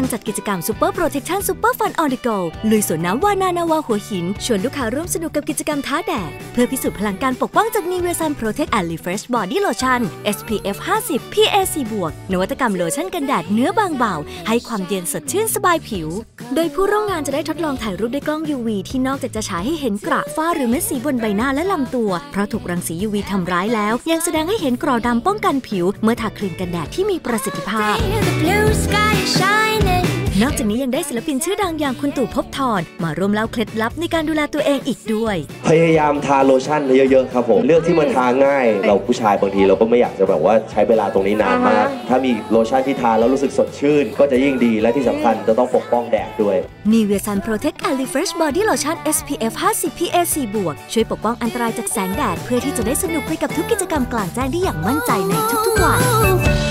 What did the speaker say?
านจัดกิจกรรม Super Protection Super Fun on the go ลุยสวนน้ำวานานาวาหัวหิน ชวนลูกค้าร่วมสนุกกับกิจกรรมท้าแดด เพื่อพิสูจน์พลังการปกป้องจาก n i v e a Sun Protect and Refresh Body Lotion SPF 50 PAC บวกนวัตกรรมโลชั่นกันแดดเนื้อบางเบา ให้ความเย็นสดชื่นสบายผิว โดยผู้ร่วมงานจะได้ทดลองถ่ายรูปด้วยกล้อง UV ที่นอกจากจะฉายให้เห็นกระฝ้าหรือเม็ดสีบนใบหน้าและลำตัว เพราะถูกรังสี UV ทำร้ายแล้ว ยังแสดงให้เห็นกรอดำป้องกันผิว เมื่อทาครีมกันแดดที่มีประสิทธิภาพ จากนี้ยังได้ศิลปินชื่อดังอย่างคุณตู่ภพบทรมาร่วมเล่าเคล็ดลับในการดูแลตัวเองอีกด้วย พยายามทาโลชั่นเยอะๆครับผมเลือกที่มันทาง่าย เราผู้ชายบางทีเราก็ไม่อยากจะแบบว่าใช้เวลาตรงนี้นานมากถ้ามีโลชั่นที่ทาแล้วรู้สึกสดชื่น ก็จะยิ่งดีและที่สำคัญจะต้องปกป้องแดดด้วย n i v e a Sun Protect and Refresh Body Lotion SPF 50 PAC บวกช่วยปกป้องอันตรายจากแสงแดด เพื่อที่จะได้สนุกไปกับทุกกิจกรรมกลางแจ้งได้อย่างมั่นใจในทุกๆวัน